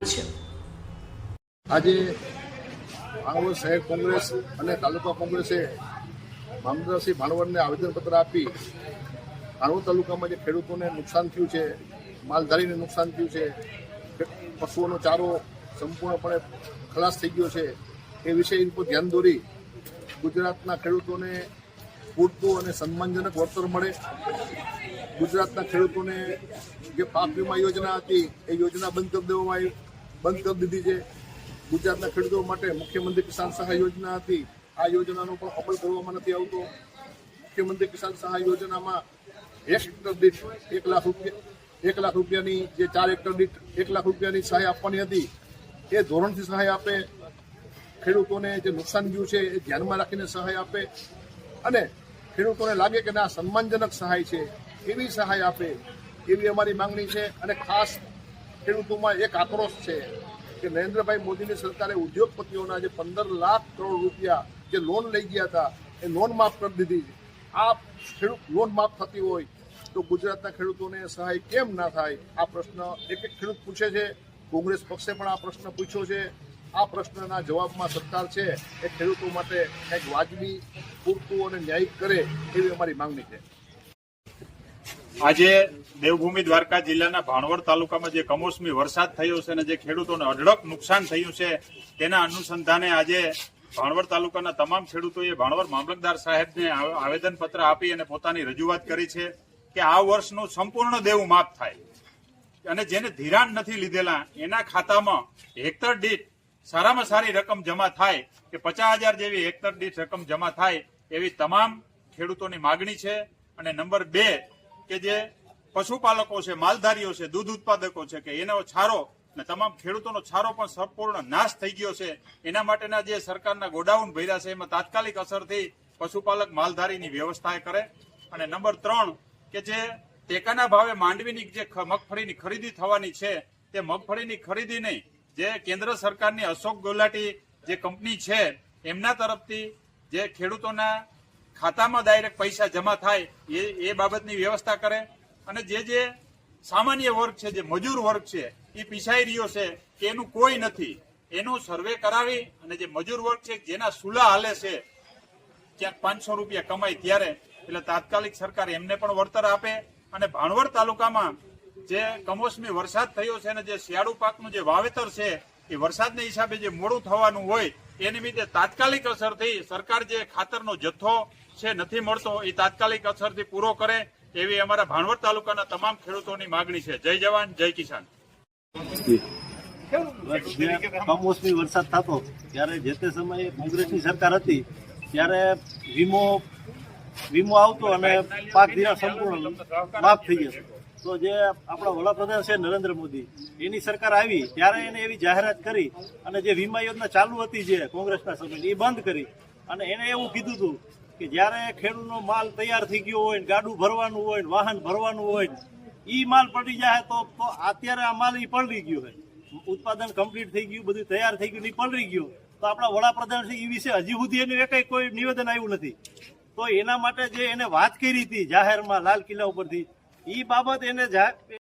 છે. આજે ભાણવડ શહેર કોંગ્રેસ અને તાલુકા કોંગ્રેસે મામલતદારશ્રી ભાણવડને આવેદનપત્ર આપી ભાણવડ તાલુકામાં જે ખેડૂતોને નુકસાન થયું છે, માલધારીને નુકસાન થયું છે, પશુઓનો ચારો સંપૂર્ણપણે ખલાસ થઈ ગયો છે, એ વિષય પર ધ્યાન દોરી ગુજરાતના ખેડૂતોને પૂરતું અને સન્માનજનક વળતર મળે. ગુજરાતના ખેડૂતોને જે પાક વીમા યોજના હતી, એ યોજના બંધ કરી દેવામાં આવી. બંધ કરી દીધી છે. ગુજરાતના ખેડૂતો માટે મુખ્યમંત્રી કિસાન સહાય યોજના હતી. આ યોજનાનો પણ અમલ કરવામાં નથી આવતો. મુખ્યમંત્રી કિસાન સહાય યોજનામાં એક હેક્ટર દીઠ એક લાખ રૂપિયા, એક લાખ રૂપિયાની જે ચાર હેક્ટર દીઠ એક લાખ રૂપિયાની સહાય આપવાની હતી, એ ધોરણથી સહાય આપે. ખેડૂતોને જે નુકસાન થયું છે, એ ધ્યાનમાં રાખીને સહાય આપે. અને ખેડૂતોને લાગે કે ના, સન્માનજનક સહાય છે, એવી સહાય આપે, એવી અમારી માંગણી છે. અને ખાસ ખેડૂતોમાં એક આક્રોશ છે કે નરેન્દ્રભાઈ મોદીની સરકારે ઉદ્યોગપતિઓના જે પંદર લાખ કરોડ રૂપિયા જે લોન લઈ ગયા હતા, એ લોન માફ કરી દીધી આ ખેડૂત લોન માફ થતી હોય તો ગુજરાતના ખેડૂતોને સહાય કેમ ના થાય? આ પ્રશ્ન એક એક ખેડૂત પૂછે છે. કોંગ્રેસ પક્ષે પણ આ પ્રશ્ન પૂછ્યો છે. આ પ્રશ્નના જવાબમાં સરકાર છે. એ ખેડૂતો માટે કંઈક વાજબી પૂરતું અને ન્યાયિક કરે એવી અમારી માંગણી છે. આજે દેવભૂમિ દ્વારકા જિલ્લાના ભાણવડ તાલુકામાં જે કમોસમી વરસાદ થયો છે અને જે ખેડૂતોને અઢળક નુકસાન થયું છે, તેના અનુસંધાને આજે ભાણવડ તાલુકાના તમામ ખેડૂતોએ ભાણવડ મામલતદાર સાહેબને આવેદનપત્ર આપી અને પોતાની રજૂઆત કરી છે કે આ વર્ષનું સંપૂર્ણ દેવું માફ થાય. અને જેને ધિરાણ નથી લીધેલા, એના ખાતામાં હેક્ટર દીઠ સારામાં સારી રકમ જમા થાય કે પચાસ હજાર જેવી હેક્ટર દીઠ રકમ જમા થાય એવી તમામ ખેડૂતોની માગણી છે. અને નંબર બે કે જે પશુપાલકો છે, માલધારીઓ છે, દૂધ ઉત્પાદકો છે કે એનો છારો ને તમામ ખેડૂતોનો છારો પણ સંપૂર્ણ નાશ થઈ ગયો છે. એના માટેના જે સરકારના ગોડાઉન ભર્યા છે, એમાં તાત્કાલિક અસરથી પશુપાલક માલધારીની વ્યવસ્થા કરે. અને નંબર ત્રણ, કે જે ટેકાના ભાવે માંડવીની જે મગફળીની ખરીદી થવાની છે, તે મગફળીની ખરીદી નહીં. જે કેન્દ્ર સરકારની અશોક ગોલાટી જે કંપની છે, એમના તરફથી જે ખેડૂતોના ખાતામાં ડાયરેક્ટ પૈસા જમા થાય, એ એ બાબતની વ્યવસ્થા કરે. અને જે જે સામાન્ય વર્ગ છે, જે મજૂર વર્ગ છે, એ પીસાઈ રહ્યો છે કે એનું કોઈ નથી. એનું સર્વે કરાવી અને જે મજૂર વર્ગ છે, જેના સુલા હાલે છે, ક્યાંક પાંચસો રૂપિયા કમાય ત્યારે, એટલે તાત્કાલિક સરકાર એમને પણ વળતર આપે. અને ભાણવડ તાલુકામાં જે કમોસમી વરસાદ થયો છે અને જે શિયાળુ પાકનું જે વાવેતર છે, એ વરસાદના હિસાબે જે મોડું થવાનું હોય એ નિમિત્તે તાત્કાલિક અસરથી સરકાર જે ખાતરનો જથ્થો છે નથી મળતો, એ તાત્કાલિક અસરથી પૂરો કરે એવી અમારા ભાણવડ તાલુકાના તમામ ખેડૂતોની માગણી છે. જય જવાન, જય કિસાન. કમોસમી વરસાદ થતો, ત્યારે જે તે સમયે કોંગ્રેસની સરકાર હતી, ત્યારે વીમો વીમો આવતો અને પાક ધિરાણ સંપૂર્ણ માફ થઈ જતો તો જે આપણા વડાપ્રધાન છે નરેન્દ્ર મોદી, એની સરકાર આવી, ત્યારે એને એવી જાહેરાત કરી અને જે વીમા યોજના ચાલુ હતી જે કોંગ્રેસના સમયની એ બંધ કરી. અને એને એવું કીધું હતું કે જ્યારે ખેડૂતનો માલ તૈયાર થઈ ગયો હોય ગાડું ભરવાનું હોય વાહન ભરવાનું હોય એ માલ પડી જાય તો અત્યારે આ માલ એ પલળી ગયો હોય ઉત્પાદન કમ્પ્લીટ થઈ ગયું, બધું તૈયાર થઈ ગયું એ પલળી ગયું. તો આપણા વડાપ્રધાન છે એ વિશે હજી સુધી એનું કંઈ કોઈ નિવેદન આવ્યું નથી. તો એના માટે જે એને વાત કરી હતી જાહેરમાં લાલ કિલ્લા ઉપરથી એ બાબત એને